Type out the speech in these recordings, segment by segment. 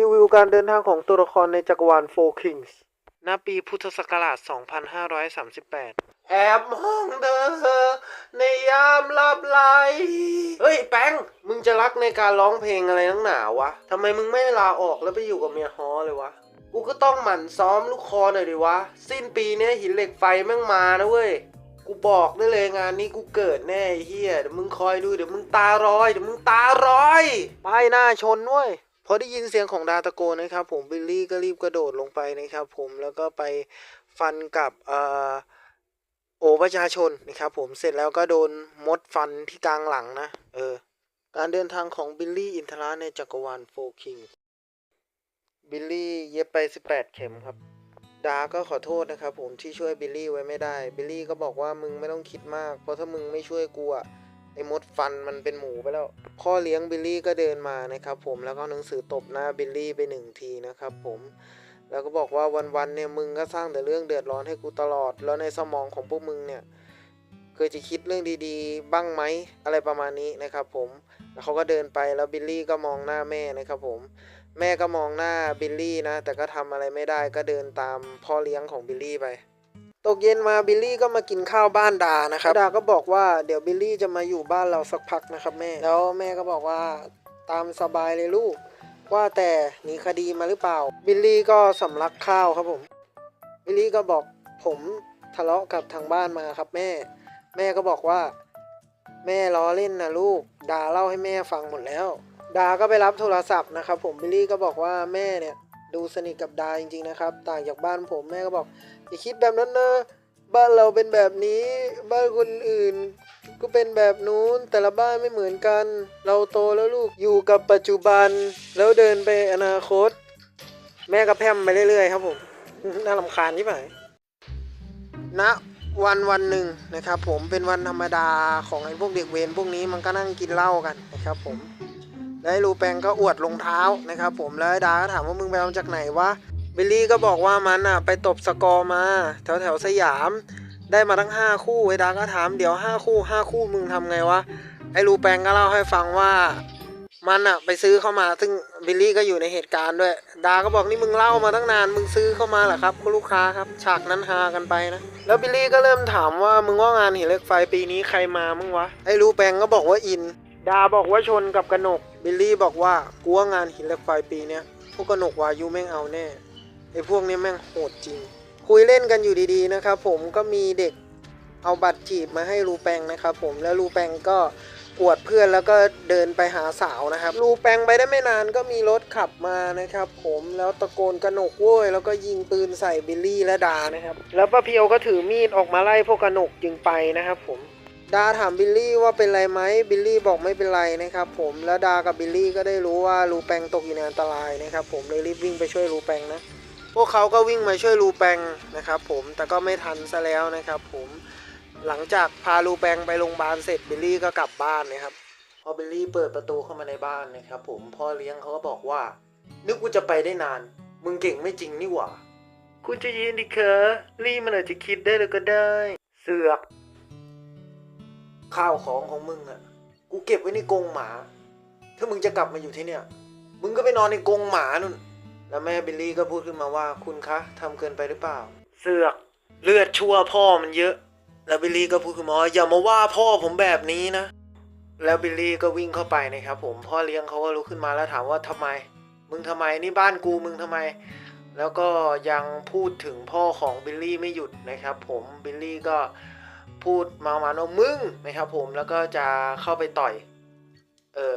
รีวิวการเดินทางของตัวละครในจักรวาลโฟคิงส์ณปีพุทธศักราช 2538 แอบมองเธอในยามหลับไหลเฮ้ย แป้ง มึงจะรักในการร้องเพลงอะไรนักหนาวะ ทำไมมึงไม่ลาออกแล้วไปอยู่กับเมียฮอเลยวะ กูก็ต้องหมั่นซ้อมลูกคอหน่อยดิวะ สิ้นปีเนี้ยหินเหล็กไฟแม่งมานะเว้ย กูบอกได้เลยงานนี้กูเกิดแน่ไอ้เฮียเดี๋ยวมึงคอยดูเดี๋ยวมึงตาร้อยเดี๋ยวมึงตาร้อยป้ายหน้าชนด้วยพ อได้ยินเสียงของดาตะโกนนะครับ ผมบิลลี่ก็รีบกระโดดลงไปนะครับ ผมแล้วก็ไปฟันกับอโอประชาชนนะครับผมเสร็จแล้วก็โดนมดฟันที่กลางหลังนะ เออ การเดินทางของบิลลี่อินทราในจักรวาลโฟคิงบิลลี่เย็บไป 18 เข็มครับ ดาก็ขอโทษนะครับผมที่ช่วยบิลลี่ไว้ไม่ได้ บิลลี่ก็บอกว่ามึงไม่ต้องคิดมาก เพราะถ้ามึงไม่ช่วยกูอะ มดฟันมันเป็นหมูไปแล้ว พ่อเลี้ยงบิลลี่ก็เดินมานะครับผมแล้วก็หนังสือตบหน้าบิลลี่ไปหนึ่งทีนะครับผมแล้วก็บอกว่าวันๆเนี่ยมึงก็สร้างแต่เรื่องเดือดร้อนให้กูตลอด แล้วในสมองของพวกมึงเนี่ยเคยจะคิดเรื่องดีๆ บ้างไหมอะไรประมาณนี้นะครับผมแล้วเขาก็เดินไปแล้วบิลลี่ก็มองหน้าแม่นะครับผมแม่ก็มองหน้าบิลลี่นะแต่ก็ทำอะไรไม่ได้ก็เดินตามพ่อเลี้ยงของบิลลี่ไป ตกเย็นมาบิลลี่ก็มากินข้าวบ้านดานะครับ ดาก็บอกว่าเดี๋ยวบิลลี่จะมาอยู่บ้านเราสักพักนะครับแม่ แล้วแม่ก็บอกว่าตามสบายเลยลูก ว่าแต่หนีคดีมาหรือเปล่า บิลลี่ก็สำลักข้าวครับผม บิลลี่ก็บอกผมทะเลาะกับทางบ้านมาครับแม่ แม่ก็บอกว่า แม่ล้อเล่นนะลูก ดาเล่าให้แม่ฟังหมดแล้ว ดาก็ไปรับโทรศัพท์นะครับผม บิลลี่ก็บอกว่าแม่เนี่ย ดูสนิทกับดาจริง ๆ นะครับ ต่างจากบ้านผมแม่ก็บอกอย่าคิดแบบนั้นนะบ้านเราเป็นแบบนี้ บ้านคนอื่น ก็เป็นแบบนู้นแต่ละบ้านไม่เหมือนกัน เราโตแล้วลูกอยู่กับปัจจุบัน แล้วเดินไปอนาคต แม่ก็แพมไปเรื่อยๆครับผม น่าลำคาญที่ไหนณวันวันหนึ่งนะครับ ผมเป็นวันธรรมดาของไอ้พวกเด็กเวรพวกนี้มันก็นั่งกินเหล้ากันนะครับผม แล้วไอ้ลูแปงก็อวดรองเท้านะครับผมแล้วไอ้ดาก็ถามว่ามึงไปเอามาจากไหนวะบิลลี่ก็บอกว่ามันอะไปตบสกอร์มา แถวแถวสยามได้มาทั้ง 5 คู่ไอ้ดาก็ถามเดี๋ยว 5 คู่ 5 คู่มึงทำไงวะไอ้ลูแปงก็เล่าให้ฟังว่ามันอะไปซื้อเข้ามาซึ่งบิลลี่ก็อยู่ในเหตุการณ์ด้วย ดาก็บอกนี่มึงเล่ามาตั้งนานมึงซื้อเข้ามาเหรอครับคุณลูกค้าครับฉากนั้นฮากันไปนะ แล้วบิลลี่ก็เริ่มถามว่ามึงว่างานหินเหล็กไฟปีนี้ใครมามึงวะไอ้รูแปงก็บอกว่าอิน ดาบอกว่าชนกับกระหนก บิลลี่บอกว่ากูว่างานหินเหล็กไฟปีเนี้ยพวกกระหนกวายุแม่งเอาแน่ไอ้พวกนี้แม่งโหดจริง คุยเล่นกันอยู่ดีๆนะครับผมก็มีเด็กเอาบัตรจีบมาให้รูแปงนะครับผมแล้วรูแปงก็อวดเพื่อนแล้วก็เดินไปหาสาวนะครับ รูแปงไปได้ไม่นานก็มีรถขับมานะครับ ผมแล้วตะโกนกระหนกโว้ยแล้วก็ยิงปืนใส่บิลลี่และดานะครับ แล้วป้าเพียวก็ถือมีดออกมาไล่พวกกระหนกจึงไปนะครับผม ดาถามบิลลี่ว่าเป็นไรไหมบิลลี่บอกไม่เป็นไรนะครับผมแล้วดากับบิลลี่ก็ได้รู้ว่ารูแปงตกอยู่ในอันตรายนะครับผมเลยรีบวิ่งไปช่วยรูแปงนะ พวกเขาก็วิ่งมาช่วยรูแปงนะครับผมแต่ก็ไม่ทันซะแล้วนะครับผมหลังจากพาลูแปงไปโรงพยาบาลเสร็จบิลลี่ก็กลับบ้านนะครับพอบิลลี่เปิดประตูเข้ามาในบ้านนะครับผมพ่อเลี้ยงเขาก็บอกว่า นึกว่าจะไปได้นาน มึงเก่งไม่จริงนี่หว่า คุณจะยินดิเคอลี่มันอาจจะคิดได้เลยก็ได้ เสือก ข้าวของของมึงอะกูเก็บไว้ในกรงหมา ถ้ามึงจะกลับมาอยู่ที่เนี่ย มึงก็ไปนอนในกรงหมานุ่น แล้วแม่บิลลี่ก็พูดขึ้นมาว่าคุณคะทำเกินไปหรือเปล่า เสือกเลือดชั่วพ่อมันเยอะ แล้วบิลลี่ก็พูดขึ้นมาว่าอย่ามาว่าพ่อผมแบบนี้นะ แล้วบิลลี่ก็วิ่งเข้าไปนะครับผม พ่อเลี้ยงเขาก็ลุกขึ้นมาแล้วถามว่าทำไม มึงทำไมนี่บ้านกูมึงทำไม แล้วก็ยังพูดถึงพ่อของบิลลี่ไม่หยุดนะครับผม บิลลี่ก็ พูดมาประมาณว่ามึงนะครับผมแล้วก็จะเข้าไปต่อย เออ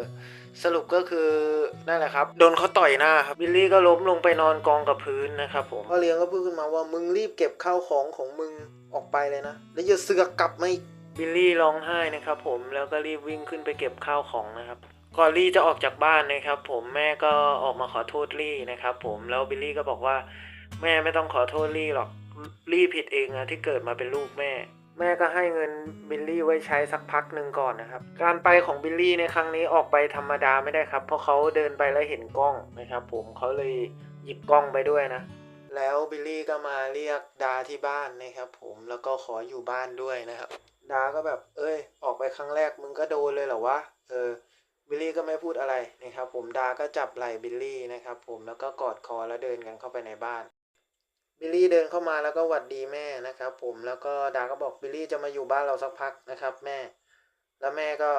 สรุปก็คือนั่นแหละครับ โดนเขาต่อยหน้าครับบิลลี่ก็ล้มลงไปนอนกองกับพื้นนะครับผมพ่อเลี้ยงก็พูดขึ้นมาว่ามึงรีบเก็บข้าวของของมึงออกไปเลยนะ แล้วอย่าเสือกกลับมาอีกบิลลี่ร้องไห้นะครับผมแล้วก็รีบวิ่งขึ้นไปเก็บข้าวของนะครับก่อนลี่จะออกจากบ้านนะครับ ผมแม่ก็ออกมาขอโทษลี่นะครับผมแล้วบิลลี่ก็บอกว่า แม่ไม่ต้องขอโทษลี่หรอกลี่ผิดเองนะที่เกิดมาเป็นลูกแม่ แม่ก็ให้เงินบิลลี่ไว้ใช้สักพักหนึ่งก่อนนะครับ การไปของบิลลี่ในครั้งนี้ออกไปธรรมดาไม่ได้ครับ เพราะเขาเดินไปแล้วเห็นกล้องนะครับผมเขาเลยหยิบกล้องไปด้วยนะ แล้วบิลลี่ก็มาเรียกดาที่บ้านนะครับผมแล้วก็ขออยู่บ้านด้วยนะครับ ดาก็แบบ เอ้ย ออกไปครั้งแรกมึงก็โดนเลยเหรอวะเออบิลลี่ก็ไม่พูดอะไรนะครับผมดาก็จับไหล่บิลลี่นะครับผมแล้วก็กอดคอแล้วเดินกันเข้าไปในบ้าน บิลลี่เดินเข้ามาแล้วก็หวัดดีแม่นะครับ ผมแล้วก็ดาก็บอกบิลลี่จะมาอยู่บ้านเราสักพักนะครับ แม่ แล้วแม่ก็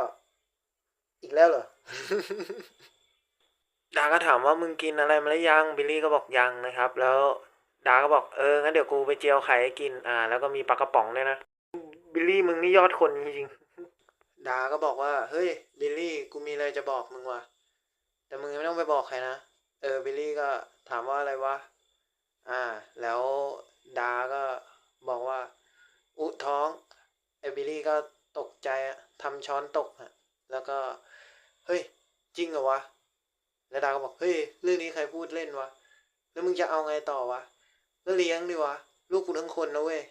อีกแล้วเหรอดาก็ถามว่ามึงกินอะไรมาหรือยังบิลลี่ก็บอกยังนะครับ แล้วดาก็บอกเอองั้นเดี๋ยวกูไปเจียวไข่ให้กินอ่า แล้วก็มีปลากระป๋องด้วยนะบิลลี่มึงนี่ยอดคนจริงๆดาก็บอกว่าเฮ้ยบิลลี่กูมีอะไรจะบอกมึงว่ะแต่มึงไม่ต้องไปบอกใครนะเออบิลลี่ก็ถามว่าอะไรวะ อ่า แล้วดาก็บอกว่า อุท้องไอบิลลี่ก็ตกใจทำช้อนตกอะแล้วก็ เฮ้ย จริงเหรอวะ แล้วดาก็บอก เฮ้ย เรื่องนี้ใครพูดเล่นวะ แล้วมึงจะเอาไงต่อวะ ก็เลี้ยงดิวะ ลูกกูทั้งคนนะเว้ย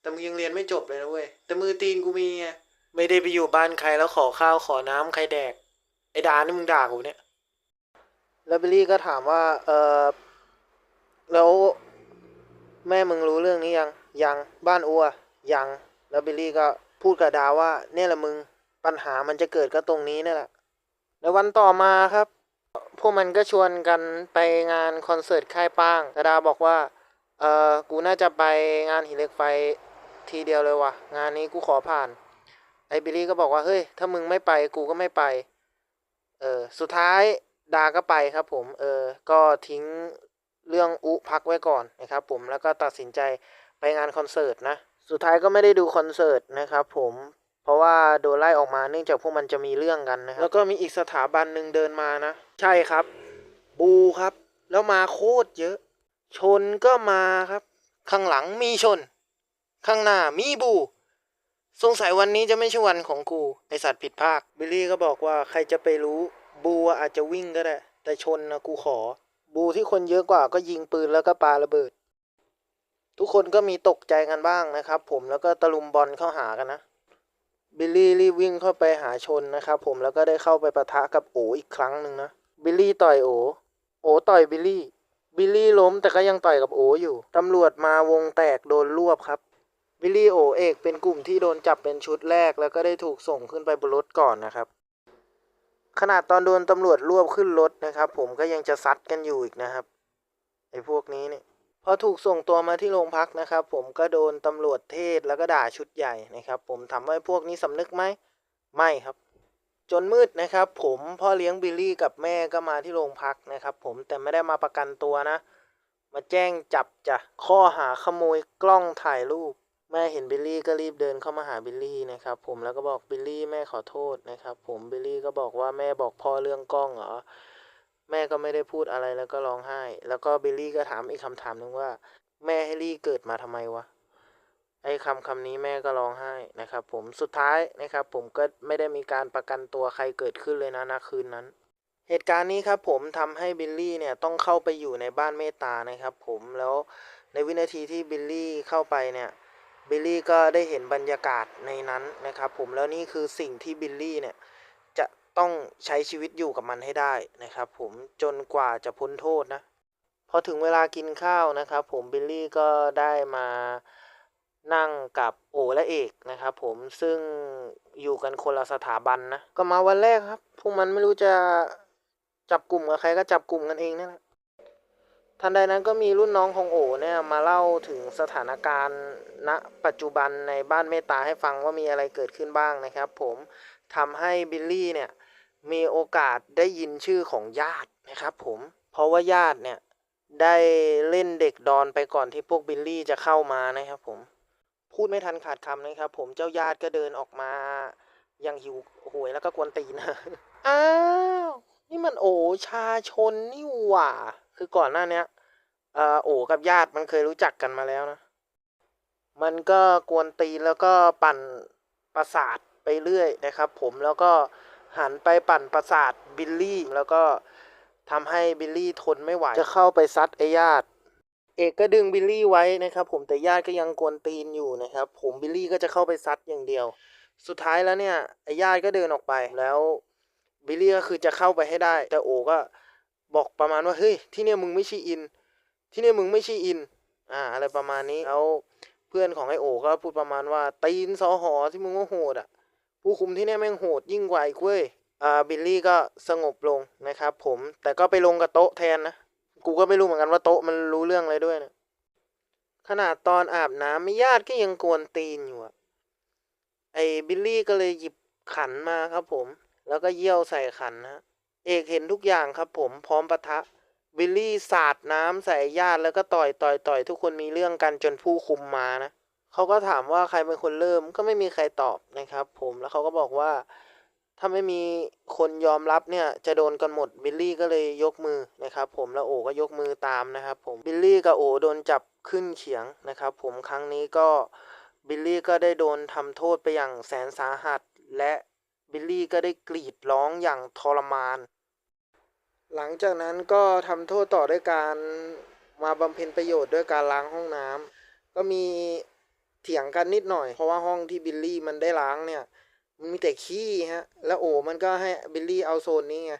แต่มึงยังเรียนไม่จบเลยนะเว้ย แต่มือตีนกูมีไง ไม่ได้ไปอยู่บ้านใครแล้วขอข้าวขอน้ำใครแดก ไอ้ดานี่มึงด่ากูเนี่ย แล้วบิลลี่ก็ถามว่า เออ แล้วแม่มึงรู้เรื่องนี้ยัง ยังบ้านอัว ยัง แล้วบิลลี่ก็พูดกับดาว่า เนี่ยแหละมึงปัญหามันจะเกิดก็ตรงนี้นี่แหละในวันต่อมาครับ พวกมันก็ชวนกันไปงานคอนเสิร์ตค่ายป้างแต่ดาบอกว่า เออกูน่าจะไปงานหินเหล็กไฟทีเดียวเลยว่ะ งานนี้กูขอผ่าน ไอ้บิลลี่ก็บอกว่า เฮ้ย ถ้ามึงไม่ไปกูก็ไม่ไป เออ สุดท้ายดาก็ไปครับผม เออ ก็ทิ้ง เรื่องอุพักไว้ก่อนนะครับผมแล้วก็ตัดสินใจไปงานคอนเสิร์ตนะสุดท้ายก็ไม่ได้ดูคอนเสิร์ตนะครับผมเพราะว่าโดนไล่ออกมาเนื่องจากพวกมันจะมีเรื่องกันนะครับแล้วก็มีอีกสถาบันหนึ่งเดินมานะ ใช่ครับ บูครับ แล้วมาโคตรเยอะ ชนก็มาครับ ข้างหลังมีชน ข้างหน้ามีบูสงสัยวันนี้จะไม่ใช่วันของกูไอสัตว์ผิดภาคบิลลี่ก็บอกว่าใครจะไปรู้ บูอาจจะวิ่งก็ได้ แต่ชนนะกูขอ บูที่คนเยอะกว่าก็ยิงปืนแล้วก็ปาระเบิด ทุกคนก็มีตกใจกันบ้างนะครับ ผมแล้วก็ตะลุมบอลเข้าหากันนะบิลลี่รีบวิ่งเข้าไปหาชนนะครับ ผมแล้วก็ได้เข้าไปปะทะกับโออีกครั้งหนึ่งนะบิลลี่ต่อยโอโอต่อยบิลลี่บิลลี่ล้มแต่ก็ยังต่อยกับโออยู่ตำรวจมาวงแตกโดนรวบครับบิลลี่โอเอกเป็นกลุ่มที่โดนจับเป็นชุดแรก แล้วก็ได้ถูกส่งขึ้นไปบนรถก่อนนะครับ ขนาดตอนโดนตำรวจรวบขึ้นรถนะครับ ผมก็ยังจะซัดกันอยู่อีกนะครับไอ้พวกนี้เนี่ยพอถูกส่งตัวมาที่โรงพักนะครับ ผมก็โดนตำรวจเทศแล้วก็ด่าชุดใหญ่นะครับ ผมถามว่าพวกนี้สำนึกไหมไม่ครับ จนมืดนะครับ ผมพ่อเลี้ยงบิลลี่กับแม่ก็มาที่โรงพักนะครับ ผมแต่ไม่ได้มาประกันตัวนะ มาแจ้งจับจ้ะข้อหาขโมยกล้องถ่ายรูป แม่เห็นบิลลี่ก็รีบเดินเข้ามาหาบิลลี่นะครับผมแล้วก็บอกบิลลี่แม่ขอโทษนะครับผมบิลลี่ก็บอกว่าแม่บอกพ่อเรื่องกล้องเหรอแม่ก็ไม่ได้พูดอะไรแล้วก็ร้องไห้ แล้วก็บิลลี่ก็ถามอีกคำถามหนึ่งว่า แม่ให้ลี่เกิดมาทำไมวะไอ้คำคำนี้แม่ก็ร้องไห้นะครับผมสุดท้ายนะครับผมก็ไม่ได้มีการประกันตัวใครเกิดขึ้นเลยนะณคืนนั้น เหตุการณ์นี้ครับผมทำให้บิลลี่เนี่ยต้องเข้าไปอยู่ในบ้านเมตตานะครับผมแล้วในวินาทีที่บิลลี่เข้าไปเนี่ย บิลลี่ก็ได้เห็นบรรยากาศในนั้นนะครับผมแล้วนี่คือสิ่งที่บิลลี่เนี่ยจะต้องใช้ชีวิตอยู่กับมันให้ได้นะครับผมจนกว่าจะพ้นโทษนะพอถึงเวลากินข้าวนะครับผมบิลลี่ก็ได้มานั่งกับโอและเอกนะครับผมซึ่งอยู่กันคนละสถาบันนะก็มาวันแรกครับ พวกมันไม่รู้จะจับกลุ่มกับใครก็จับกลุ่มกันเองนั่นแหละ ทันใดนั้นก็มีรุ่นน้องของโอเนี่ยมาเล่าถึงสถานการณ์ณปัจจุบันในบ้านเมตตาให้ฟังว่ามีอะไรเกิดขึ้นบ้างนะครับ ผมทำให้บิลลี่เนี่ยมีโอกาสได้ยินชื่อของญาตินะครับผมเพราะว่าญาติเนี่ยได้เล่นเด็กดอนไปก่อนที่พวกบิลลี่จะเข้ามานะครับผมพูดไม่ทันขาดคำนะครับ ผมเจ้าญาติก็เดินออกมาอย่างหิวโหวยแล้วก็กวนตีนอ้าวนี่มันโอชาชนนี่หว่า คือก่อนหน้าเนี้ย อ่อโอกับญาติมันเคยรู้จักกันมาแล้วนะ มันก็กวนตีนแล้วก็ปั่นประสาทไปเรื่อยนะครับ ผมแล้วก็หันไปปั่นประสาทบิลลี่ แล้วก็ทำให้บิลลี่ทนไม่ไหวจะเข้าไปซัดไอ้ญาติ เอกก็ดึงบิลลี่ไว้นะครับผมแต่ญาติก็ยังกวนตีนอยู่นะครับ ผมบิลลี่ก็จะเข้าไปซัดอย่างเดียว สุดท้ายแล้วเนี่ยไอ้ญาติก็เดินออกไปแล้วบิลลี่ก็คือจะเข้าไปให้ได้ แต่โอก็บอกประมาณว่าเฮ้ยที่เนี่ยมึงไม่ใช่อิน ที่นี่มึงไม่ใช่อิน อ่า อะไรประมาณนี้แล้วเพื่อนของไอโอก็พูดประมาณว่าตีนสอหอที่มึงว่าโหดอะ ผู้คุมที่นี่แม่งโหดยิ่งกว่าอีกเว้ยอ่าบิลลี่ก็สงบลงนะครับผมแต่ก็ไปลงกับโต๊ะแทนนะกูก็ไม่รู้เหมือนกันว่าโต๊ะมันรู้เรื่องอะไรด้วยนะขนาดตอนอาบน้ำไม่ญาติก็ยังกวนตีนอยู่อะไอ้บิลลี่ก็เลยหยิบขันมาครับผม แล้วก็เยี่ยวใส่ขันนะเอกเห็นทุกอย่างครับผมพร้อมปะทะ บิลลี่สาดน้ำใส่ญาติแล้วก็ต่อยต่อยต่อยทุกคนมีเรื่องกันจนผู้คุมมานะเขาก็ถามว่าใครเป็นคนเริ่มก็ไม่มีใครตอบนะครับ ผมแล้วเขาก็บอกว่า ถ้าไม่มีคนยอมรับเนี่ยจะโดนกันหมดบิลลี่ก็เลยยกมือนะครับ ผมแล้วโอก็ยกมือตามนะครับ ผมบิลลี่กับโอโดนจับขึ้นเขียงนะครับ ผมครั้งนี้ก็บิลลี่ก็ได้โดนทำโทษไปอย่างแสนสาหัส และบิลลี่ก็ได้กรีดร้องอย่างทรมาน หลังจากนั้นก็ทำโทษต่อด้วยการมาบำเพ็ญประโยชน์ด้วยการล้างห้องน้ำก็มีเถียงกันนิดหน่อย เพราะว่าห้องที่บิลลี่มันได้ล้างเนี่ยมันมีแต่ขี้ฮะ แล้วโอ้มันก็ให้บิลลี่เอาโซนนี้ไง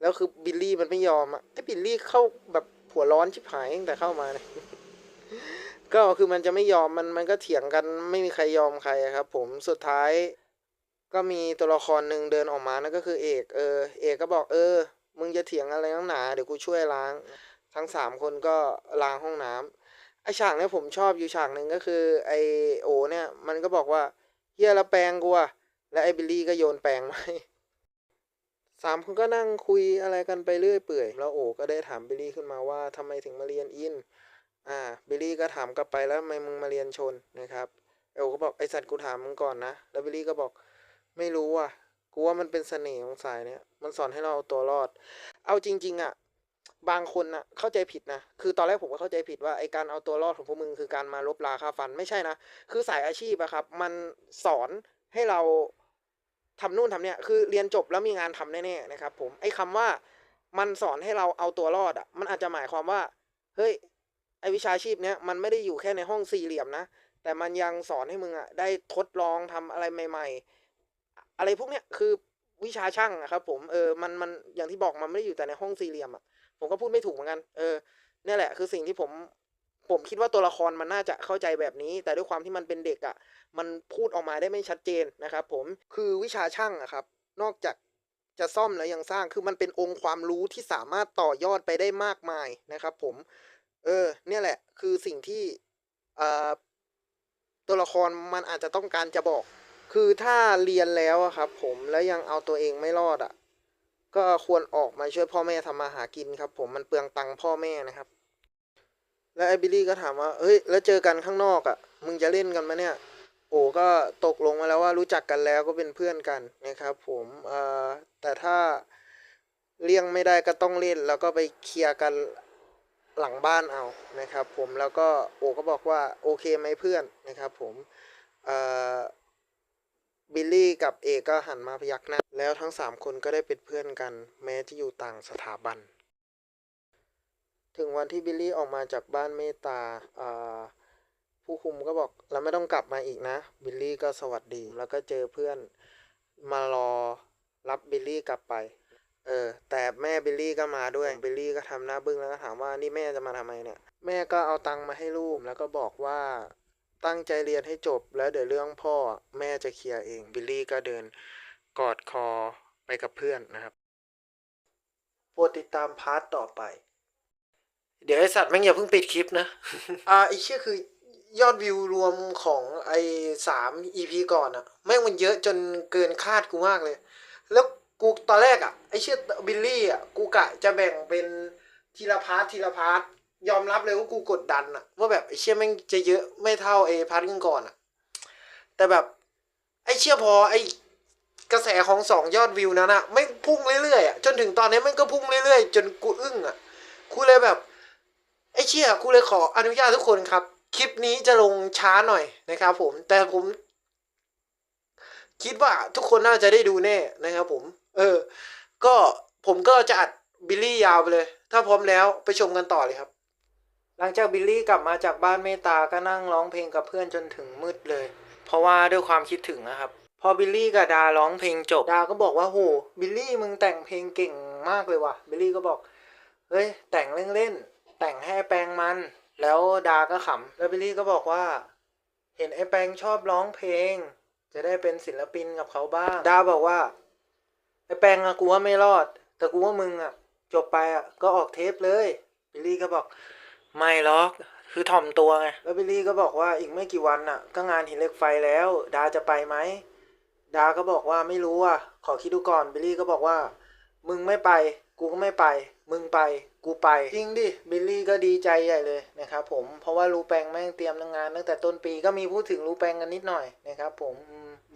แล้วคือบิลลี่มันไม่ยอมอะไอ้บิลลี่เข้าแบบหัวร้อนชิบหายตั้งแต่เข้ามาเนี่ยก็คือมันจะไม่ยอมมันมันก็เถียงกันไม่มีใครยอมใครครับผมสุดท้ายก็มีตัวละครหนึ่งเดินออกมานั่นก็คือเอก เออ เอกก็บอกเออ มึงจะเถียงอะไรนักหนา เดี๋ยวกูช่วยล้าง ทั้งสามคนก็ล้างห้องน้ำไอฉากเนี้ยผมชอบอยู่ฉากหนึ่งก็คือ ไอโอเนี่ย มันก็บอกว่าเฮียละแปลงกูอะและไอบิลลี่ก็โยนแปลงมาสามคนก็นั่งคุยอะไรกันไปเรื่อยเปื่อย แล้วโอก็ได้ถามบิลลี่ขึ้นมาว่าทำไมถึงมาเรียนอิน อ่า บิลลี่ก็ถามกลับไปแล้วทำไมมึงมาเรียนชนนะครับไอโอก็บอกไอสัตว์กูถามมึงก่อนนะ แล้วบิลลี่ก็บอกไม่รู้อะ กูว่ามันเป็นเสน่ห์ของสายเนี่ยมันสอนให้เราเอาตัวรอด เอาจริง ๆอะบางคนอะเข้าใจผิดนะ คือตอนแรกผมก็เข้าใจผิดว่าไอการเอาตัวรอดของพวกมึงคือการมาลบราค่าฟันไม่ใช่นะ คือสายอาชีพอะครับ มันสอนให้เราทำนู่นทำเนี่ยคือเรียนจบแล้วมีงานทำแน่ๆนะครับ ผมไอ้คำว่ามันสอนให้เราเอาตัวรอดอะมันอาจจะหมายความว่า เฮ้ยไอวิชาชีพเนี้ยมันไม่ได้อยู่แค่ในห้องสี่เหลี่ยมนะ แต่มันยังสอนให้มึงอะได้ทดลองทำอะไรใหม่ ๆ อะไรพวกเนี้ยคือ วิชาช่างอะครับ ผมเออมันมันอย่างที่บอกมันไม่ได้อยู่แต่ในห้องสี่เหลี่ยมอะผมก็พูดไม่ถูกเหมือนกัน เออเนี่ยแหละคือสิ่งที่ผมผมคิดว่าตัวละครมันน่าจะเข้าใจแบบนี้ แต่ด้วยความที่มันเป็นเด็กอะมันพูดออกมาได้ไม่ชัดเจนนะครับ ผมคือวิชาช่างอะครับ นอกจากจะซ่อมแล้วยังสร้างคือมันเป็นองค์ความรู้ที่สามารถต่อยอดไปได้มากมายนะครับ ผม เออ เนี่ยแหละ คือสิ่งที่เอ่อตัวละครมันอาจจะต้องการจะบอก คือถ้าเรียนแล้วอะครับ ผมแล้วยังเอาตัวเองไม่รอดอะก็ควรออกมาช่วยพ่อแม่ทำมาหากินครับ ผมมันเปลืองตังค์พ่อแม่นะครับ แล้วไอ้บิลลี่ก็ถามว่าเฮ้ยแล้วเจอกันข้างนอกอะ มึงจะเล่นกันไหมเนี่ย โอ้ก็ตกลงมาแล้วว่ารู้จักกันแล้วก็เป็นเพื่อนกันนะครับ ผมเอ่อแต่ถ้าเลี่ยงไม่ได้ก็ต้องเล่น แล้วก็ไปเคลียร์กันหลังบ้านเอานะครับ ผมแล้วก็โอก็บอกว่าโอเคไหมเพื่อนนะครับ ผมเอ่อ บิลลี่กับเอกก็หันมาพยักหน้า แล้วทั้งสามคนก็ได้เป็นเพื่อนกัน แม้จะอยู่ต่างสถาบัน ถึงวันที่บิลลี่ออกมาจากบ้านเมตตาผู้คุมก็บอกเราไม่ต้องกลับมาอีกนะ บิลลี่ก็สวัสดี แล้วก็เจอเพื่อนมารอรับบิลลี่กลับไป เออ แต่แม่บิลลี่ก็มาด้วย บิลลี่ก็ทำหน้าบึ้งแล้วก็ถามว่านี่แม่จะมาทำไมเนี่ย แม่ก็เอาตังค์มาให้ลูกแล้วก็บอกว่า ตั้งใจเรียนให้จบแล้วเดี๋ยวเรื่องพ่อแม่จะเคลียร์เอง บิลลี่ก็เดินกอดคอไปกับเพื่อนนะครับโปรดติดตามพาร์ทต่อไป เดี๋ยวไอสัตว์แม่งอย่าเพิ่งปิดคลิปนะ อ่าไอเชื่อคือยอดวิวรวมของไอสาม EP ก่อนอะแม่งมันเยอะจนเกินคาดกูมากเลย แล้วกูตอนแรกอะไอเชื่อบิลลี่อะกูกะจะแบ่งเป็นทีละพาร์ททีละพาร์ท ยอมรับเลยว่ากูกดดันอะว่าแบบไอเชื่อแม่งจะเยอะไม่เท่าไอพาร์ทก่อนอะแต่แบบไอเชื่อพอไอกระแสของสองยอดวิวนั้นอะไม่พุ่งเรื่อยๆอะจนถึงตอนนี้ม่งก็พุ่งเรื่อยๆ จนกูอึ้งอะกูเลยแบบ ไอ้เชี่ยกูเลยขออนุญาตทุกคนครับ คลิปนี้จะลงช้าหน่อยนะครับผมแต่ผม คิดว่าทุกคนน่าจะได้ดูแน่นะครับผม เออ ก็ผมก็จะอัดบิลลี่ยาวไปเลย ถ้าพร้อมแล้วไปชมกันต่อเลยครับ หลังจากบิลลี่กลับมาจากบ้านเมตาก็นั่งร้องเพลงกับเพื่อนจนถึงมืดเลย เพราะว่าด้วยความคิดถึงนะครับ พอบิลลี่กับดาร้องเพลงจบ ดาก็บอกว่าโหบิลลี่มึงแต่งเพลงเก่งมากเลยว่ะ บิลลี่ก็บอก เฮ้ย แต่งเล่นๆ แต่งให้แปลงมัน แล้วดาก็ขำ แล้วบิลลี่ก็บอกว่า เห็นไอ้แปลงชอบร้องเพลง จะได้เป็นศิลปินกับเขาบ้าง ดาบอกว่า ไอ้แปงอะกูว่าไม่รอด แต่กูว่ามึงอะจบไปอะก็ออกเทปเลย บิลลี่ก็บอก ไม่หรอก คือถ่อมตัวไง แล้วบิลลี่ก็บอกว่าอีกไม่กี่วันน่ะ ก็งานหินเหล็กไฟแล้ว ดาจะไปไหม ดาก็บอกว่าไม่รู้อะ ขอคิดดูก่อน บิลลี่ก็บอกว่า มึงไม่ไป กูก็ไม่ไป มึงไป กูไป จริงดิ บิลลี่ก็ดีใจใหญ่เลยนะครับผม เพราะว่ารูแปงแม่งเตรียมงานตั้งแต่ต้นปี ก็มีพูดถึงรูแปงกันนิดหน่อยนะครับผม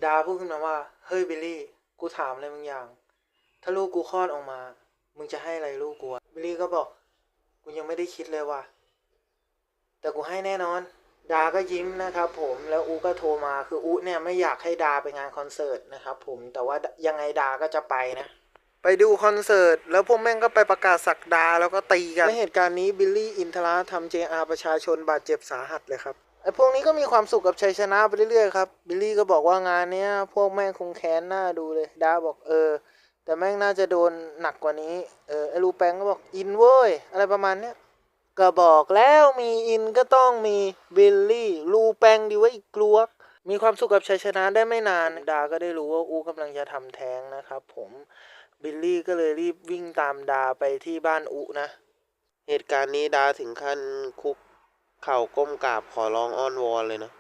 ดาพูดขึ้นมาว่า เฮ้ยบิลลี่ กูถามอะไรบางอย่าง ถ้าลูกกูคลอดออกมา มึงจะให้อะไรลูกกู บิลลี่ก็บอก กูยังไม่ได้คิดเลยว่ะ แต่กูให้แน่นอน ดาก็ยิ้มนะครับผมแล้วอูก็โทรมาคืออูเนี่ยไม่อยากให้ดาไปงานคอนเสิร์ตนะครับผมแต่ว่ายังไงดาก็จะไปนะ ไปดูคอนเสิร์ต แล้วพวกแม่งก็ไปประกาศสักดาแล้วก็ตีกันในเหตุการณ์นี้บิลลี่อินทราทำเจอาประชาชนบาดเจ็บสาหัสเลยครับไอ้พวกนี้ก็มีความสุขกับชัยชนะไปเรื่อยๆครับ บิลลี่ก็บอกว่างานเนี้ย พวกแม่งคงแค้นหน้าดูเลย ดาบอกเออ แต่แม่งน่าจะโดนหนักกว่านี้ เออไอ้ลูแปงก็บอกอินเว้ย อะไรประมาณเนี้ย ก็บอกแล้วมีอินก็ต้องมีบิลลี่ลูแปงดีไว้อีกกลัวก มีความสุขกับชัยชนะได้ไม่นาน ดาก็ได้รู้ว่าอูกำลังจะทำแท้งนะครับผมบิลลี่ก็เลยรีบวิ่งตามดาไปที่บ้านอุนะ เหตุการณ์นี้ดาถึงขั้นคุกเข่าก้มกราบขอร้องอ้อนวอนเลยนะ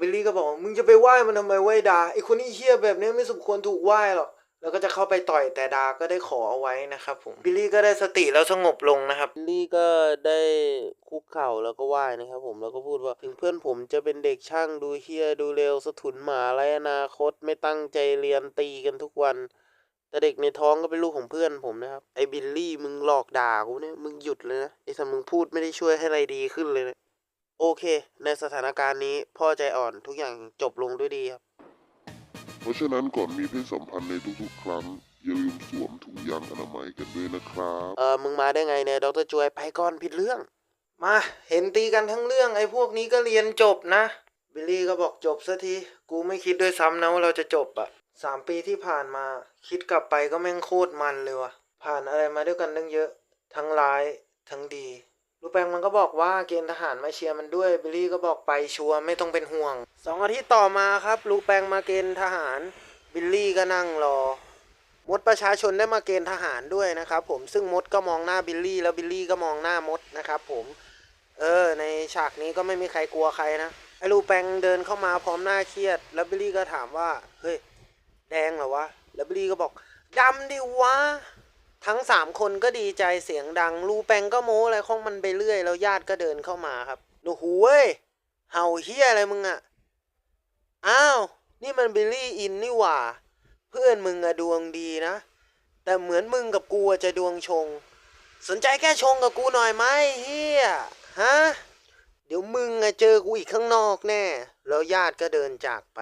บิลลี่ก็บอกมึงจะไปไหว้มันทำไมไหว้ดาไอคนนี้เฮี้ยแบบนี้ไม่สมควรถูกไหว้หรอก แล้วก็จะเข้าไปต่อยแต่ดาก็ได้ขอเอาไว้นะครับผมบิลลี่ก็ได้สติแล้วสงบลงนะครับบิลลี่ก็ได้คุกเข่าแล้วก็ไหว้นะครับผมแล้วก็พูดว่าถึงเพื่อนผมจะเป็นเด็กช่างดูเฮียดูเร็วสะทุนหมาไรอนาคตไม่ตั้งใจเรียนตีกันทุกวัน แต่เด็กในท้องก็เป็นลูกของเพื่อนผมนะครับไอ้บิลลี่มึงหลอกด่ากูเนี่ยมึงหยุดเลยนะไอ้สัมมึงพูดไม่ได้ช่วยให้อะไรดีขึ้นเลยนะโอเค ในสถานการณ์นี้พ่อใจอ่อนทุกอย่างจบลงด้วยดีครับ เพราะฉะนั้นก่อนมีเพศสัมพันธ์ในทุกๆ ครั้ง อย่าลืมสวมถุงยางอนามัยกันด้วยนะครับ เออมึงมาได้ไงเนี่ยดรจวยไปก่อนผิดเรื่อง มาเห็นตีกันทั้งเรื่องไอ้พวกนี้ก็เรียนจบนะบิลลี่ก็บอกจบสักทีกูไม่คิดด้วยซ้ำนะว่าเราจะจบอะสามปีที่ผ่านมา คิดกลับไปก็แม่งโคตรมันเลยว่ะผ่านอะไรมาด้วยกันตั้งเยอะ ทั้งร้ายทั้งดี ลูแปงมันก็บอกว่าเกณฑ์ทหารมาเชียร์มันด้วยบิลลี่ก็บอกไปชัวร์ไม่ต้องเป็นห่วงสองอาทิตย์ต่อมาครับลูแปงมาเกณฑ์ทหารบิลลี่ก็นั่งรอ มดประชาชนได้มาเกณฑ์ทหารด้วยนะครับผมซึ่งมดก็มองหน้าบิลลี่แล้วบิลลี่ก็มองหน้ามดนะครับผมเออในฉากนี้ก็ไม่มีใครกลัวใครนะไอ้ลูแปงเดินเข้ามาพร้อมหน้าเครียด แล้วบิลลี่ก็ถามว่าเฮ้ยแดงเหรอวะแล้วบิลลี่ก็บอกดำดิวะ ทั้งสามคนก็ดีใจเสียงดัง ลูแปงก็โม้อะไรของมันไปเรื่อย แล้วญาติก็เดินเข้ามาครับโอ้โหเว้ยเห่าเฮียอะไรมึงอะอ้าว นี่มันบิลลี่อินนี่หว่า เพื่อนมึงอะดวงดีนะ แต่เหมือนมึงกับกูจะดวงชง สนใจแค่ชงกับกูหน่อยไหมเฮียฮะเดี๋ยวมึงอะเจอกูอีกข้างนอกแน่ แล้วญาติก็เดินจากไป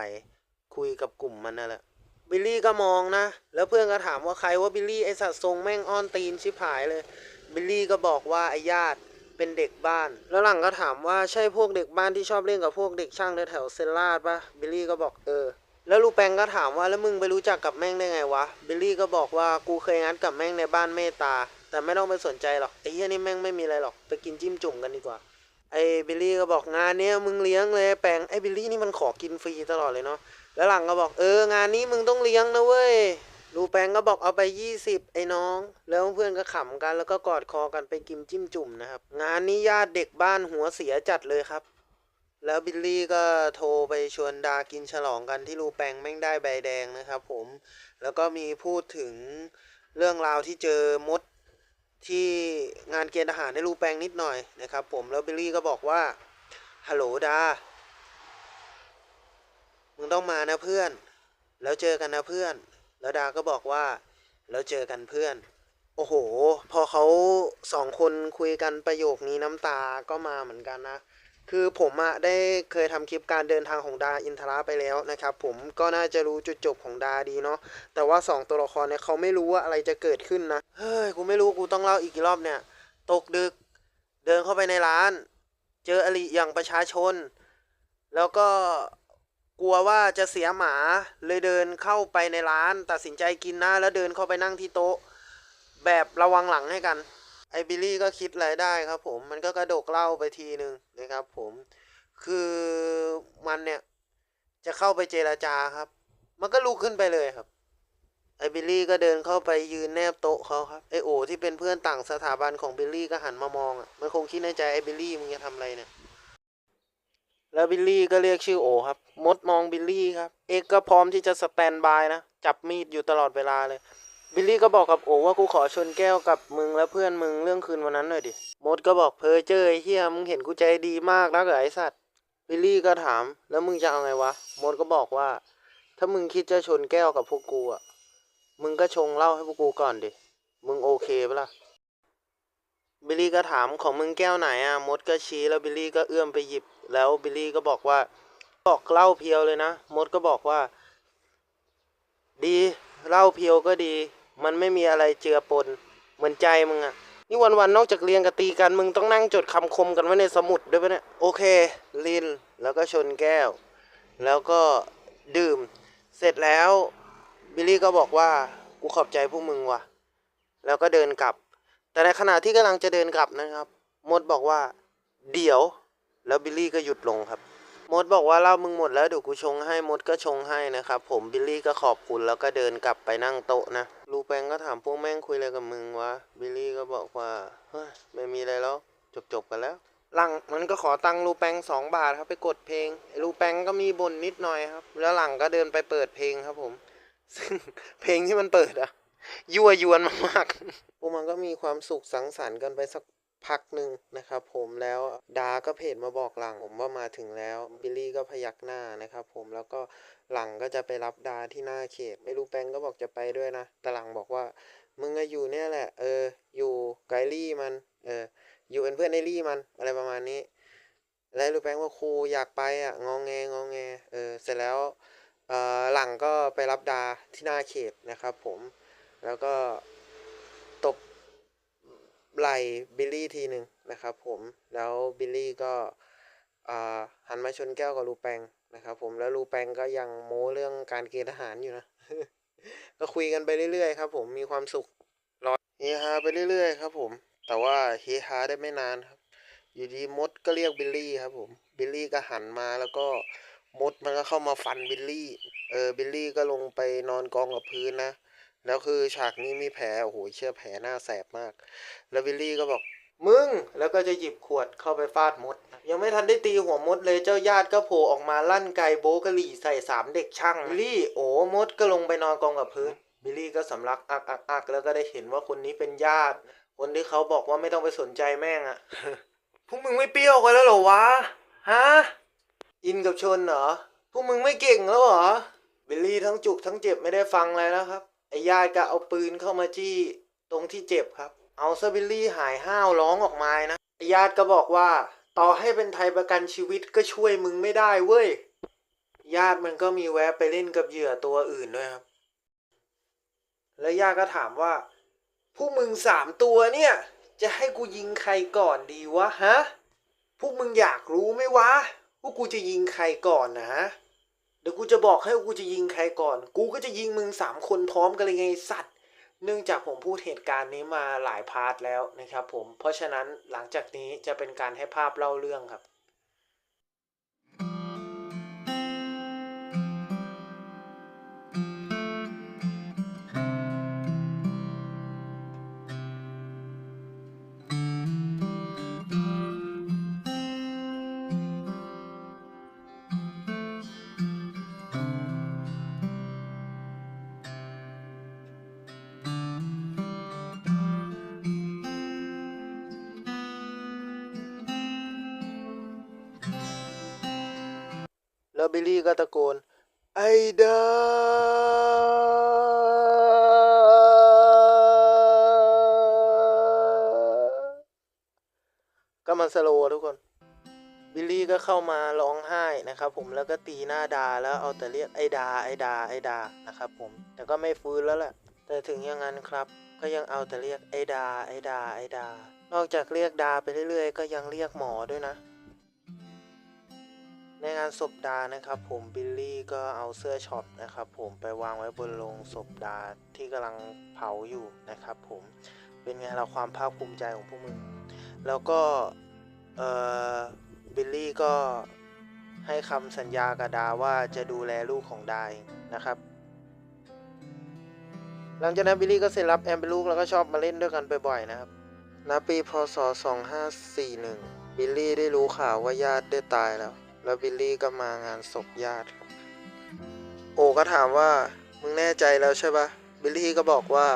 คุยกับกลุ่มมันนั่นแหละ บิลลี่ก็มองนะ แล้วเพื่อนก็ถามว่าใครว่าบิลลี่ไอสัตว์ทรงแม่งอ้อนตีนชิบหายเลย บิลลี่ก็บอกว่าไอญาติเป็นเด็กบ้าน แล้วหลังก็ถามว่าใช่พวกเด็กบ้านที่ชอบเล่นกับพวกเด็กช่างแถวเซนลาดปะบิลลี่ก็บอกเออ แล้วลูแปงก็ถามว่าแล้วมึงไปรู้จักกับแม่งได้ไงวะ บิลลี่ก็บอกว่ากูเคยงัดกับแม่งในบ้านเมตตาแต่ไม่ต้องไปสนใจหรอกไอ้เหี้ยนี่แม่งไม่มีอะไรหรอก ไปกินจิ้มจุ่มกันดีกว่า ไอ้บิลลี่ก็บอกงานเนี้ยมึงเลี้ยงเลยแปงไอ้บิลลี่นี่มันขอกินฟรีตลอดเลยเนาะ แล้วหลังก็บอกเอองานนี้มึงต้องเลี้ยงนะเว้ยลูแปงก็บอกเอาไปยี่สิบไอ้น้อง แล้วเพื่อนก็ขำกันแล้วก็กอดคอกันไปกินจิ้มจุ่มนะครับ งานนี้ญาติเด็กบ้านหัวเสียจัดเลยครับ แล้วบิลลี่ก็โทรไปชวนดากินฉลองกันที่ลูแปงแม่งได้ใบแดงนะครับผม แล้วก็มีพูดถึงเรื่องราวที่เจอมดที่งานเกณฑ์ทหารในลูแปงนิดหน่อยนะครับผม แล้วบิลลี่ก็บอกว่าฮัลโหลดา มึงต้องมานะเพื่อน แล้วเจอกันนะเพื่อน แล้วดาก็บอกว่า แล้วเจอกันเพื่อน โอ้โห พอเขาสองคนคุยกันประโยคนี้น้ำตาก็มาเหมือนกันนะ คือผมอะได้เคยทำคลิปการเดินทางของดาอินทราไปแล้วนะครับ ผมก็น่าจะรู้จุดจบของดาดีเนาะ แต่ว่าสองตัวละครเนี่ยเขาไม่รู้ว่าอะไรจะเกิดขึ้นนะ เฮ้ย กูไม่รู้ กูต้องเล่าอีกกี่รอบเนี่ย ตกดึก เดินเข้าไปในร้าน เจออริอย่างประชาชน แล้วก็ กลัวว่าจะเสียหมาเลยเดินเข้าไปในร้าน ตัดสินใจกินนะแล้วเดินเข้าไปนั่งที่โต๊ะ แบบระวังหลังให้กัน ไอ้บิลลี่ก็คิดอะไรได้ครับผมมันก็กระโดกเหล้าไปทีหนึ่งนะครับผมคือมันเนี่ยจะเข้าไปเจราจาครับ มันก็ลุกขึ้นไปเลยครับ ไอ้บิลลี่ก็เดินเข้าไปยืนแนบโต๊ะเขาครับไอโอที่เป็นเพื่อนต่างสถาบันของบิลลี่ก็หันมามองอะมันคงคิดในใจไอ้บิลลี่มึงจะทำอะไรเนี่ย แล้วบิลลี่ก็เรียกชื่อโอครับ มดมองบิลลี่ครับ เอกก็พร้อมที่จะสแตนบายนะ จับมีดอยู่ตลอดเวลาเลย บิลลี่ก็บอกกับโอว่ากูขอชนแก้วกับมึงและเพื่อนมึงเรื่องคืนวันนั้นหน่อยดิ มดก็บอกเพอเจอไอ้เฮียมึงเห็นกูใจดีมากนะเหรอไอสัตว์ บิลลี่ก็ถามแล้วมึงจะเอาไงวะ มดก็บอกว่า ถ้ามึงคิดจะชนแก้วกับพวกกูอะ มึงก็ชงเหล้าให้พวกกูก่อนดิ มึงโอเคปะล่ะบิลลี่ก็ถามของมึงแก้วไหนอะ มดก็ชี้แล้วบิลลี่ก็เอื้อมไปหยิบ แล้วบิลลี่ก็บอกว่า บอกเล้าเพียวเลยนะ มดก็บอกว่า ดีเล้าเพียวก็ดี มันไม่มีอะไรเจือปน เหมือนใจมึงอะนี่วันๆนอกจากเรียนกับตีกัน มึงต้องนั่งจดคำคมกันไว้ในสมุดด้วยปะเนี่ย โอเค ลิน แล้วก็ชนแก้ว แล้วก็ดื่ม เสร็จแล้ว บิลลี่ก็บอกว่า กูขอบใจพวกมึงว่ะ แล้วก็เดินกลับ แต่ในขณะที่กำลังจะเดินกลับนะครับ มดบอกว่า เดี๋ยว แล้วบิลลี่ก็หยุดลงครับมดบอกว่าเหล่ามึงหมดแล้วเดี๋ยวกูชงให้มดก็ชงให้นะครับผมบิลลี่ก็ขอบคุณแล้วก็เดินกลับไปนั่งโต๊ะนะลูแปงก็ถามพวกแม่งคุยอะไรกับมึงวะบิลลี่ก็บอกว่าเฮ้ยไม่มีอะไรแล้วจบจบกันแล้วหลังมันก็ขอตังค์ลูแปงสองบาทครับไปกดเพลงลูแปงก็มีบ่นนิดหน่อยครับ แล้วหลังก็เดินไปเปิดเพลงครับผมซึ่งเพลงที่มันเปิดอะยั่วยวนมากๆพวกมันก็มีความสุขสังสรรค์กันไปสัก พักหนึ่งนะครับผมแล้วดาก็เพจมาบอกหลังผมว่ามาถึงแล้วบิลลี่ก็พยักหน้านะครับผมแล้วก็หลังก็จะไปรับดาที่หน้าเขต ไม่รู้แปงก็บอกจะไปด้วยนะ แต่หลังบอกว่า มึงก็อยู่เนี่ยแหละ เออ อยู่ไกลลี่มันเอออยู่เป็นเพื่อนไอลี่มันอะไรประมาณนี้ แล้วรู้แปงว่าครูอยากไปอะงองแงงองแงเออเสร็จแล้วเออหลังก็ไปรับดาที่หน้าเขตนะครับผมแล้วก็ ไหล่บิลลี่ทีหนึ่งนะครับผมแล้วบิลลี่ก็หันมาชนแก้วกับลูแปงนะครับผมแล้วลูแปงก็ยังโม้เรื่องการเกณฑ์ทหารอยู่นะ ก็คุยกันไปเรื่อยๆครับผมมีความสุขรอเฮฮาไปเรื่อยๆครับผม แต่ว่าเฮฮาได้ไม่นานครับ อยู่ดีมดก็เรียกบิลลี่ครับผมบิลลี่ก็หันมาแล้วก็มดมันก็เข้ามาฟันบิลลี่เออบิลลี่ก็ลงไปนอนกองกับพื้นนะ แล้วคือฉากนี้มีแผลโอ้โหเชื่อแผลหน้าแสบมาก แล้วบิลลี่ก็บอกมึงแล้วก็จะหยิบขวดเข้าไปฟาดมด ยังไม่ทันได้ตีหัวมดเลยเจ้าญาติก็โผล่ออกมาลั่นไกโบกะหรี่ใส่สามเด็กช่างบิลลี่โอ้มดก็ลงไปนอนกองกับพื้นบิลลี่ก็สำลักอักอักอักแล้วก็ได้เห็นว่าคนนี้เป็นญาติ คนที่เขาบอกว่าไม่ต้องไปสนใจแม่งอะพวกมึงไม่เปรี้ยวกันแล้วเหรอวะฮะอินกับชนเหรอพวกมึงไม่เก่งแล้วเหรอบิลลี่ทั้งจุกทั้งเจ็บไม่ได้ฟังอะไรแล้วครับ ไอ้ญาติก็เอาปืนเข้ามาจี้ตรงที่เจ็บครับ เอาซะบิลลี่หายห้าวร้องออกมานะไอ้ญาติก็บอกว่า ต่อให้เป็นไทยประกันชีวิตก็ช่วยมึงไม่ได้เว้ย ญาติมันก็มีแวะไปเล่นกับเหยื่อตัวอื่นด้วยครับ แล้วญาติก็ถามว่า พวกมึงสามตัวเนี่ย จะให้กูยิงใครก่อนดีวะฮะ พวกมึงอยากรู้ไหมวะว่ากูจะยิงใครก่อนนะ เดี๋ยวกูจะบอกให้ว่ากูจะยิงใครก่อน กูก็จะยิงมึงสามคนพร้อมกันเลยไงสัตว์ เนื่องจากผมพูดเหตุการณ์นี้มาหลายพาร์ทแล้วนะครับผม เพราะฉะนั้นหลังจากนี้จะเป็นการให้ภาพเล่าเรื่องครับ ลี่ก็ตะโกน ไอดาก็มันสโลว์ทุกคน บิลลี่ก็เข้ามาร้องไห้นะครับผมแล้วก็ตีหน้าดาแล้วเอาแต่เรียกไอดาไอดาไอดานะครับผม แต่ก็ไม่ฟื้นแล้วแหละ แต่ถึงอย่างนั้นครับ ก็ยังเอาแต่เรียกไอดาไอดาไอดานอกจากเรียกดาไปเรื่อยๆ ก็ยังเรียกหมอด้วยนะ ในงานศพดานะครับ ผมบิลลี่ก็เอาเสื้อช็อปนะครับ ผมไปวางไว้บนโลงศพดาที่กำลังเผาอยู่นะครับ ผมเป็นไงเราความภาคภูมิใจของพวกมึงแล้วก็เออบิลลี่ก็ให้คำสัญญากับดาว่าจะดูแลลูกของดานะครับ หลังจากนั้นบิลลี่ก็เซ็นรับแอมเป็นลูกแล้วก็ชอบมาเล่นด้วยกันบ่อยๆนะครับณปีพศ 2541 บิลลี่ได้รู้ข่าวว่าญาติได้ตายแล้ว แล้วบิลลี่ก็มางานศพญาติครับ โอก็ถามว่ามึงแน่ใจแล้วใช่ปะบิลลี่ก็บอกว่า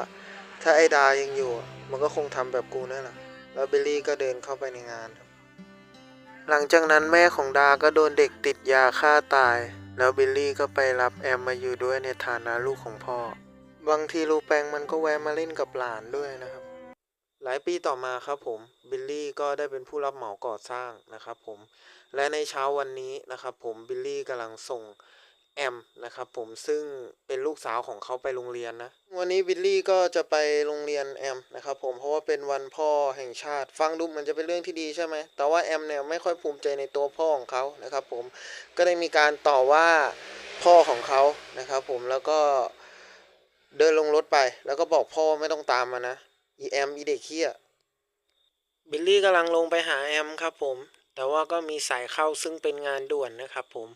ถ้าไอ้ดายังอยู่ มันก็คงทำแบบกูนั่นแหละแล้วบิลลี่ก็เดินเข้าไปในงานครับ หลังจากนั้นแม่ของดาก็โดนเด็กติดยาฆ่าตาย แล้วบิลลี่ก็ไปรับแอมมาอยู่ด้วยในฐานะลูกของพ่อ บางทีลูแปงมันก็แวะมาเล่นกับหลานด้วยนะครับ หลายปีต่อมาครับผม บิลลี่ก็ได้เป็นผู้รับเหมาก่อสร้างนะครับผม และในเช้าวันนี้นะครับผมบิลลี่กำลังส่งแอมนะครับผมซึ่งเป็นลูกสาวของเขาไปโรงเรียนนะ วันนี้บิลลี่ก็จะไปโรงเรียนแอมนะครับผมเพราะว่าเป็นวันพ่อแห่งชาติ ฟังดูเหมันจะเป็นเรื่องที่ดีใช่ไหมแต่ว่าแอมเนี่ยไม่ค่อยภูมิใจในตัวพ่อของเขานะครับผมก็ได้มีการต่อว่าพ่อของเขานะครับผมแล้วก็เดินลงรถไป แล้วก็บอกพ่อไม่ต้องตามมานะอีแอมอีเด็กเฮียบิลลี่กำลังลงไปหาแอมครับผม แต่ว่าก็มีสายเข้าซึ่งเป็นงานด่วนนะครับผม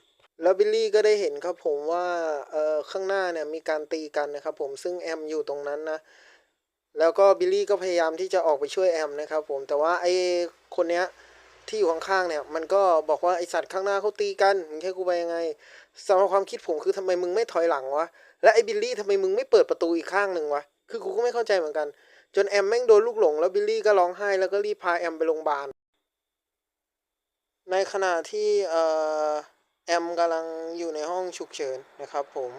แล้วบิลลี่ก็ได้เห็นครับผมว่าเอ่อข้างหน้าเนี่ยมีการตีกันนะครับผมซึ่งแอมอยู่ตรงนั้นนะแล้วก็บิลลี่ก็พยายามที่จะออกไปช่วยแอมนะครับผมแต่ว่าไอ้คนเนี้ยที่อยู่ข้างๆเนี่ย มันก็บอกว่าไอสัตว์ข้างหน้าเขาตีกันมึงให้กูไปยังไงสำหรับความคิดผมคือทำไมมึงไม่ถอยหลังวะและไอ้บิลลี่ทำไมมึงไม่เปิดประตูอีกข้างหนึ่งวะคือกูก็ไม่เข้าใจเหมือนกัน จนแอมแม่งโดนลูกหลงแล้วบิลลี่ก็ร้องไห้แล้วก็รีบพาแอมไปโรงพยาบาล ในขณะที่แอมกำลังอยู่ในห้องฉุกเฉินนะครับผม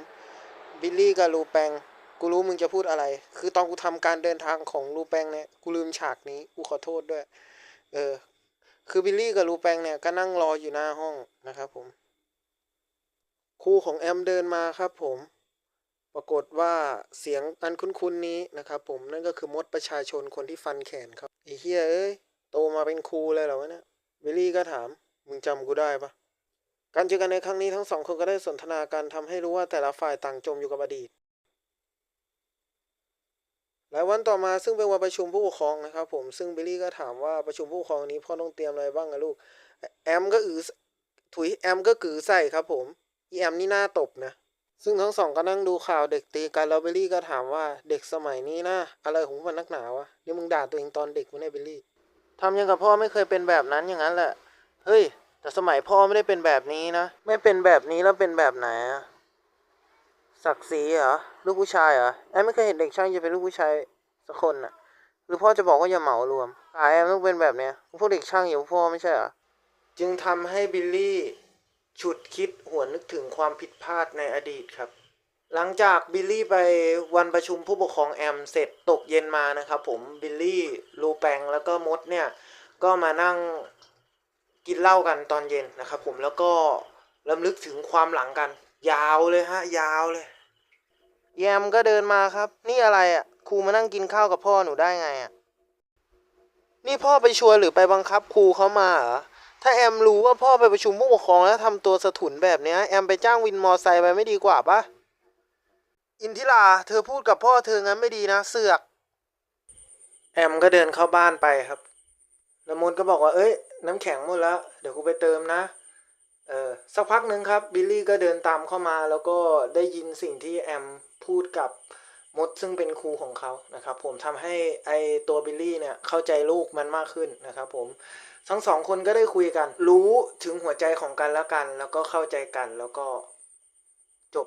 บิลลี่กับลูแปงกูรู้มึงจะพูดอะไร คือตอนกูทำการเดินทางของลูแปงเนี่ยกูลืมฉากนี้กูขอโทษด้วย เออ คือบิลลี่กับลูแปงเนี่ยก็นั่งรออยู่หน้าห้องนะครับผมครูของแอมเดินมาครับผม ปรากฏว่าเสียงอันคุ้นๆนี้นะครับผมนั่นก็คือมดประชาชนคนที่ฟันแขนครับไอ้เฮียเอ้ยโตมาเป็นครูเลยเหรอวะเนี่ย บิลลี่ก็ถาม มึงจำกูได้ปะการเจอกันในครั้งนี้ทั้งสองคนก็ได้สนทนากันทำให้รู้ว่าแต่ละฝ่ายต่างจมอยู่กับอดีต หลายวันต่อมาซึ่งเป็นวันประชุมผู้ปกครองนะครับ ผมซึ่งบิลลี่ก็ถามว่าประชุมผู้ปกครองนี้พ่อต้องเตรียมอะไรบ้างอะลูก แอมก็อือถุยแอมก็กือใส่ครับ ผมอีแอมนี่หน้าตบนะ ซึ่งทั้งสองก็นั่งดูข่าวเด็กตีกันแล้วบิลลี่ก็ถามว่าเด็กสมัยนี้นะอะไรของมันนักหนาวะนี่มึงด่าตัวเองตอนเด็กวะเนี่ยบิลลี่ ทำยังกับพ่อไม่เคยเป็นแบบนั้นอย่างนั้นแหละ เฮ้ย แต่สมัยพ่อไม่ได้เป็นแบบนี้นะ ไม่เป็นแบบนี้แล้วเป็นแบบไหนอะศักดิ์ศรีเหรอ ลูกผู้ชายเหรอ แอมไม่เคยเห็นเด็กช่างจะเป็นลูกผู้ชายสักคนน่ะ หรือพ่อจะบอกว่าอย่าเหมารวมกายแอมต้องเป็นแบบเนี้ย พวกเด็กช่างอย่างพ่อไม่ใช่เหรอ จึงทำให้บิลลี่ฉุดคิดหวนนึกถึงความผิดพลาดในอดีตครับ หลังจากบิลลี่ไปวันประชุมผู้ปกครองแอมเสร็จตกเย็นมานะครับผม บิลลี่ลู แปงแล้วก็มดเนี่ยก็มานั่งกินเหล้ากันตอนเย็นนะครับผมแล้วก็ลำลึกถึงความหลังกัน ยาวเลยฮะ ยาวเลย แยมก็เดินมาครับ นี่อะไรอะครูมานั่งกินข้าวกับพ่อหนูได้ไงอะนี่พ่อไปชวนหรือไปบังคับครูเขามาเหรอถ้าแอมรู้ว่าพ่อไปประชุมผู้ปกครองแล้วทำตัวสะถุนแบบเนี้ยแอมไปจ้างวินมอไซค์ไปไม่ดีกว่าปะอินทิราเธอพูดกับพ่อเธองั้นไม่ดีนะเสือก แอมก็เดินเข้าบ้านไปครับล้วมดก็บอกว่า เอ้ย น้ำแข็งหมดแล้ว เดี๋ยวกูไปเติมนะ เออ สักพักหนึ่งครับ บิลลี่ก็เดินตามเข้ามา แล้วก็ได้ยินสิ่งที่แอมพูดกับมดซึ่งเป็นครูของเขานะครับ ผมทำให้ไอตัวบิลลี่เนี่ยเข้าใจลูกมันมากขึ้นนะครับ ผม ทั้งสองคนก็ได้คุยกัน รู้ถึงหัวใจของกันและกัน แล้วก็เข้าใจกัน แล้วก็